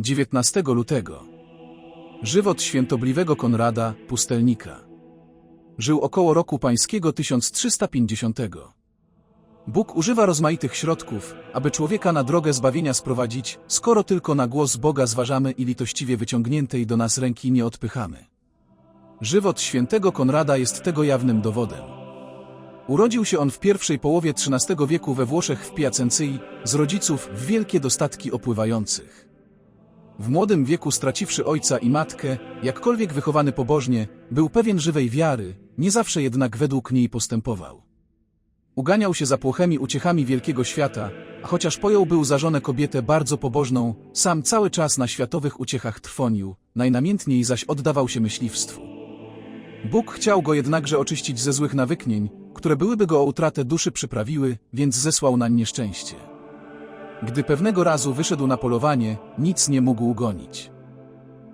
19 lutego. Żywot świętobliwego Konrada, pustelnika. Żył około roku pańskiego 1350. Bóg używa rozmaitych środków, aby człowieka na drogę zbawienia sprowadzić, skoro tylko na głos Boga zważamy i litościwie wyciągniętej do nas ręki nie odpychamy. Żywot świętego Konrada jest tego jawnym dowodem. Urodził się on w pierwszej połowie XIII wieku we Włoszech w Piacencyi, z rodziców w wielkie dostatki opływających. W młodym wieku straciwszy ojca i matkę, jakkolwiek wychowany pobożnie, był pewien żywej wiary, nie zawsze jednak według niej postępował. Uganiał się za płochymi uciechami wielkiego świata, a chociaż pojął był za żonę kobietę bardzo pobożną, sam cały czas na światowych uciechach trwonił, najnamiętniej zaś oddawał się myśliwstwu. Bóg chciał go jednakże oczyścić ze złych nawyknień, które byłyby go o utratę duszy przyprawiły, więc zesłał nań nieszczęście. Gdy pewnego razu wyszedł na polowanie, nic nie mógł gonić.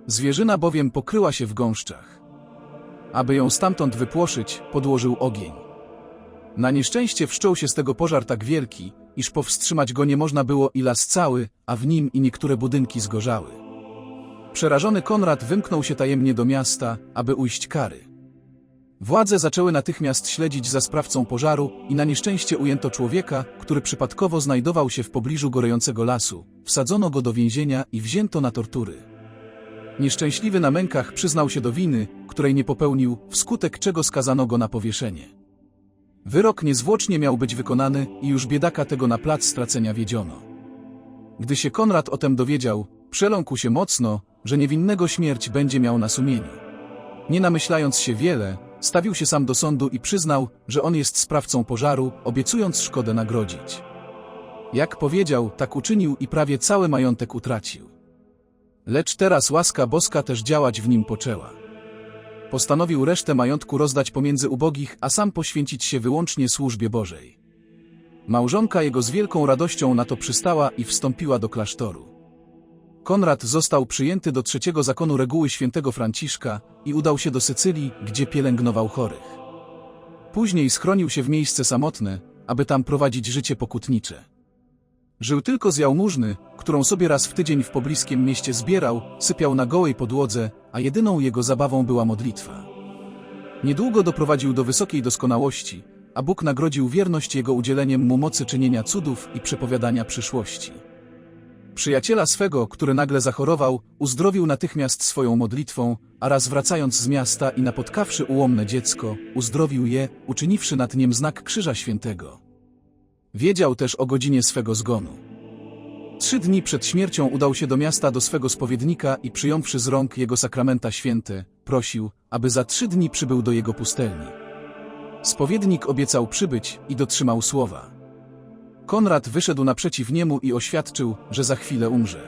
Zwierzyna bowiem pokryła się w gąszczach. Aby ją stamtąd wypłoszyć, podłożył ogień. Na nieszczęście wszczął się z tego pożar tak wielki, iż powstrzymać go nie można było i las cały, a w nim i niektóre budynki zgorzały. Przerażony Konrad wymknął się tajemnie do miasta, aby ujść kary. Władze zaczęły natychmiast śledzić za sprawcą pożaru i na nieszczęście ujęto człowieka, który przypadkowo znajdował się w pobliżu gorejącego lasu. Wsadzono go do więzienia i wzięto na tortury. Nieszczęśliwy na mękach przyznał się do winy, której nie popełnił, wskutek czego skazano go na powieszenie. Wyrok niezwłocznie miał być wykonany i już biedaka tego na plac stracenia wiedziono. Gdy się Konrad o tem dowiedział, przeląkł się mocno, że niewinnego śmierć będzie miał na sumieniu. Nie namyślając się wiele, stawił się sam do sądu i przyznał, że on jest sprawcą pożaru, obiecując szkodę nagrodzić. Jak powiedział, tak uczynił i prawie cały majątek utracił. Lecz teraz łaska boska też działać w nim poczęła. Postanowił resztę majątku rozdać pomiędzy ubogich, a sam poświęcić się wyłącznie służbie Bożej. Małżonka jego z wielką radością na to przystała i wstąpiła do klasztoru. Konrad został przyjęty do trzeciego zakonu reguły świętego Franciszka i udał się do Sycylii, gdzie pielęgnował chorych. Później schronił się w miejsce samotne, aby tam prowadzić życie pokutnicze. Żył tylko z jałmużny, którą sobie raz w tydzień w pobliskim mieście zbierał, sypiał na gołej podłodze, a jedyną jego zabawą była modlitwa. Niedługo doprowadził do wysokiej doskonałości, a Bóg nagrodził wierność jego udzieleniem mu mocy czynienia cudów i przepowiadania przyszłości. Przyjaciela swego, który nagle zachorował, uzdrowił natychmiast swoją modlitwą, a raz wracając z miasta i napotkawszy ułomne dziecko, uzdrowił je, uczyniwszy nad nim znak Krzyża Świętego. Wiedział też o godzinie swego zgonu. Trzy dni przed śmiercią udał się do miasta do swego spowiednika i przyjąwszy z rąk jego sakramenta święte, prosił, aby za trzy dni przybył do jego pustelni. Spowiednik obiecał przybyć i dotrzymał słowa. Konrad wyszedł naprzeciw niemu i oświadczył, że za chwilę umrze.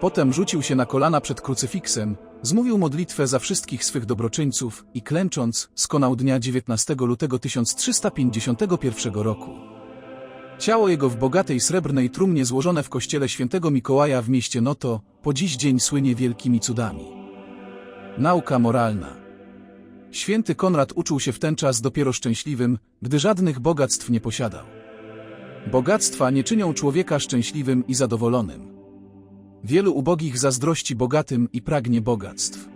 Potem rzucił się na kolana przed krucyfiksem, zmówił modlitwę za wszystkich swych dobroczyńców i klęcząc, skonał dnia 19 lutego 1351 roku. Ciało jego w bogatej srebrnej trumnie złożone w kościele świętego Mikołaja w mieście Noto, po dziś dzień słynie wielkimi cudami. Nauka moralna Święty Konrad uczuł się w ten czas dopiero szczęśliwym, gdy żadnych bogactw nie posiadał. Bogactwa nie czynią człowieka szczęśliwym i zadowolonym. Wielu ubogich zazdrości bogatym i pragnie bogactw.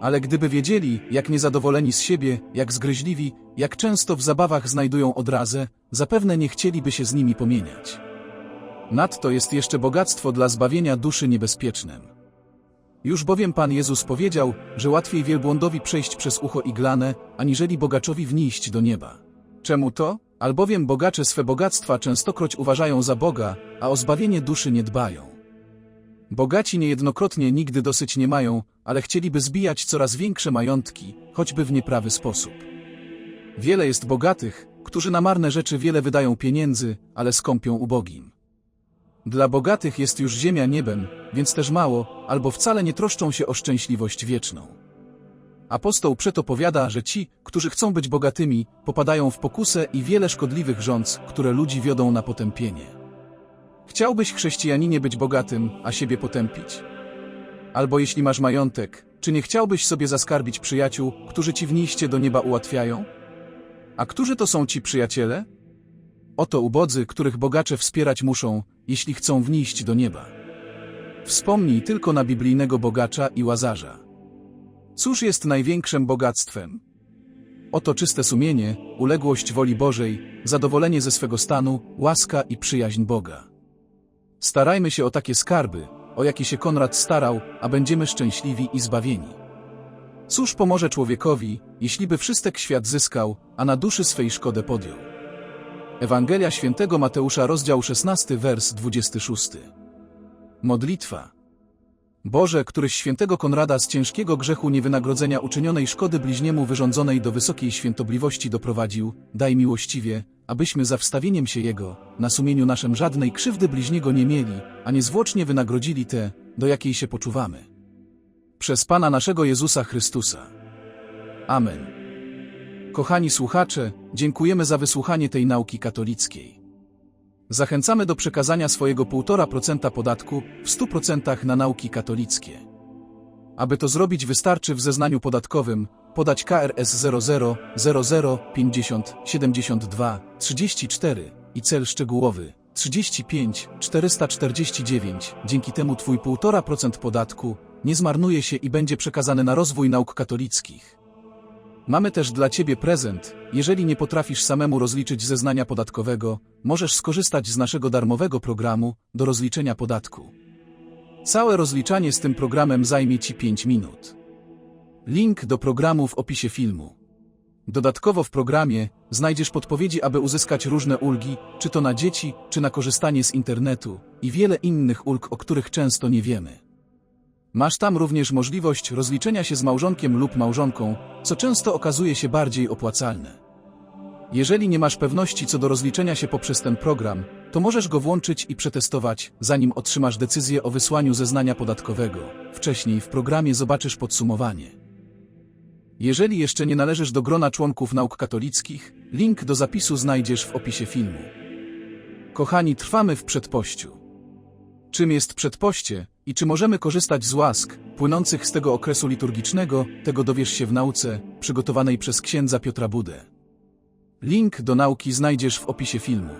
Ale gdyby wiedzieli, jak niezadowoleni z siebie, jak zgryźliwi, jak często w zabawach znajdują odrazę, zapewne nie chcieliby się z nimi pomieniać. Nadto jest jeszcze bogactwo dla zbawienia duszy niebezpiecznym. Już bowiem Pan Jezus powiedział, że łatwiej wielbłądowi przejść przez ucho iglane, aniżeli bogaczowi wnieść do nieba. Czemu to? Albowiem bogacze swe bogactwa częstokroć uważają za Boga, a o zbawienie duszy nie dbają. Bogaci niejednokrotnie nigdy dosyć nie mają, ale chcieliby zbijać coraz większe majątki, choćby w nieprawy sposób. Wiele jest bogatych, którzy na marne rzeczy wiele wydają pieniędzy, ale skąpią ubogim. Dla bogatych jest już ziemia niebem, więc też mało, albo wcale nie troszczą się o szczęśliwość wieczną. Apostoł przeto powiada, że ci, którzy chcą być bogatymi, popadają w pokusę i wiele szkodliwych rządz, które ludzi wiodą na potępienie. Chciałbyś chrześcijaninie być bogatym, a siebie potępić? Albo jeśli masz majątek, czy nie chciałbyś sobie zaskarbić przyjaciół, którzy ci wnieście do nieba ułatwiają? A którzy to są ci przyjaciele? Oto ubodzy, których bogacze wspierać muszą, jeśli chcą wnieść do nieba. Wspomnij tylko na biblijnego bogacza i łazarza. Cóż jest największym bogactwem? Oto czyste sumienie, uległość woli Bożej, zadowolenie ze swego stanu, łaska i przyjaźń Boga. Starajmy się o takie skarby, o jakie się Konrad starał, a będziemy szczęśliwi i zbawieni. Cóż pomoże człowiekowi, jeśli by wszystek świat zyskał, a na duszy swej szkodę podjął? Ewangelia świętego Mateusza, rozdział 16, wers 26. Modlitwa. Boże, któryś świętego Konrada z ciężkiego grzechu niewynagrodzenia uczynionej szkody bliźniemu wyrządzonej do wysokiej świętobliwości doprowadził, daj miłościwie, abyśmy za wstawieniem się Jego, na sumieniu naszym żadnej krzywdy bliźniego nie mieli, a niezwłocznie wynagrodzili te, do jakiej się poczuwamy. Przez Pana naszego Jezusa Chrystusa. Amen. Kochani słuchacze, dziękujemy za wysłuchanie tej nauki katolickiej. Zachęcamy do przekazania swojego 1,5% podatku w 100% na nauki katolickie. Aby to zrobić wystarczy w zeznaniu podatkowym podać KRS 00 00 50 72 34 i cel szczegółowy 35 449. Dzięki temu Twój 1,5% podatku nie zmarnuje się i będzie przekazany na rozwój nauk katolickich. Mamy też dla Ciebie prezent. Jeżeli nie potrafisz samemu rozliczyć zeznania podatkowego, możesz skorzystać z naszego darmowego programu do rozliczenia podatku. Całe rozliczanie z tym programem zajmie Ci 5 minut. Link do programu w opisie filmu. Dodatkowo w programie znajdziesz podpowiedzi, aby uzyskać różne ulgi, czy to na dzieci, czy na korzystanie z internetu i wiele innych ulg, o których często nie wiemy. Masz tam również możliwość rozliczenia się z małżonkiem lub małżonką, co często okazuje się bardziej opłacalne. Jeżeli nie masz pewności co do rozliczenia się poprzez ten program, to możesz go włączyć i przetestować, zanim otrzymasz decyzję o wysłaniu zeznania podatkowego. Wcześniej w programie zobaczysz podsumowanie. Jeżeli jeszcze nie należysz do grona członków nauk katolickich, link do zapisu znajdziesz w opisie filmu. Kochani, trwamy w przedpościu. Czym jest przedpoście i czy możemy korzystać z łask płynących z tego okresu liturgicznego, tego dowiesz się w nauce przygotowanej przez księdza Piotra Budę. Link do nauki znajdziesz w opisie filmu.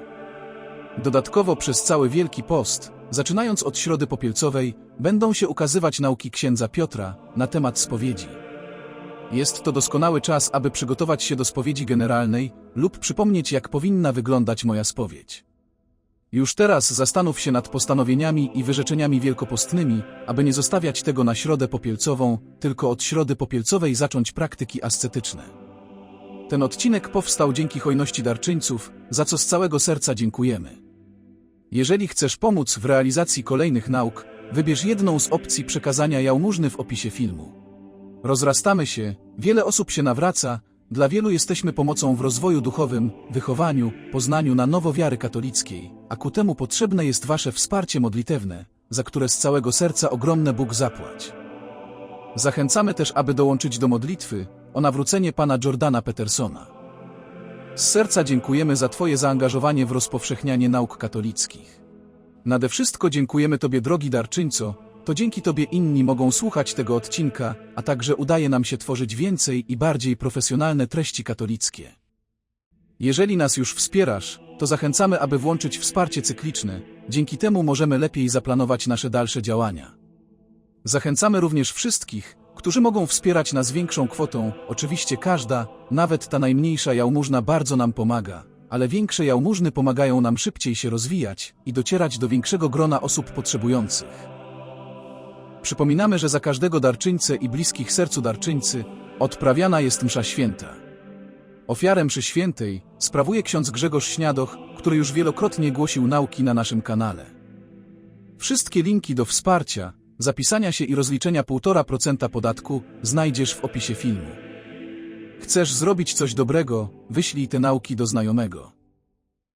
Dodatkowo przez cały Wielki Post, zaczynając od Środy Popielcowej, będą się ukazywać nauki księdza Piotra na temat spowiedzi. Jest to doskonały czas, aby przygotować się do spowiedzi generalnej lub przypomnieć, jak powinna wyglądać moja spowiedź. Już teraz zastanów się nad postanowieniami i wyrzeczeniami wielkopostnymi, aby nie zostawiać tego na środę popielcową, tylko od środy popielcowej zacząć praktyki ascetyczne. Ten odcinek powstał dzięki hojności darczyńców, za co z całego serca dziękujemy. Jeżeli chcesz pomóc w realizacji kolejnych nauk, wybierz jedną z opcji przekazania jałmużny w opisie filmu. Rozrastamy się, wiele osób się nawraca, dla wielu jesteśmy pomocą w rozwoju duchowym, wychowaniu, poznaniu na nowo wiary katolickiej, a ku temu potrzebne jest Wasze wsparcie modlitewne, za które z całego serca ogromne Bóg zapłać. Zachęcamy też, aby dołączyć do modlitwy o nawrócenie pana Jordana Petersona. Z serca dziękujemy za Twoje zaangażowanie w rozpowszechnianie nauk katolickich. Nade wszystko dziękujemy Tobie, drogi darczyńco, to dzięki Tobie inni mogą słuchać tego odcinka, a także udaje nam się tworzyć więcej i bardziej profesjonalne treści katolickie. Jeżeli nas już wspierasz, to zachęcamy, aby włączyć wsparcie cykliczne, dzięki temu możemy lepiej zaplanować nasze dalsze działania. Zachęcamy również wszystkich, którzy mogą wspierać nas większą kwotą, oczywiście każda, nawet ta najmniejsza jałmużna bardzo nam pomaga, ale większe jałmużny pomagają nam szybciej się rozwijać i docierać do większego grona osób potrzebujących. Przypominamy, że za każdego darczyńcę i bliskich sercu darczyńcy odprawiana jest msza święta. Ofiarę mszy świętej sprawuje ksiądz Grzegorz Śniadoch, który już wielokrotnie głosił nauki na naszym kanale. Wszystkie linki do wsparcia, zapisania się i rozliczenia 1,5% podatku znajdziesz w opisie filmu. Chcesz zrobić coś dobrego, wyślij te nauki do znajomego.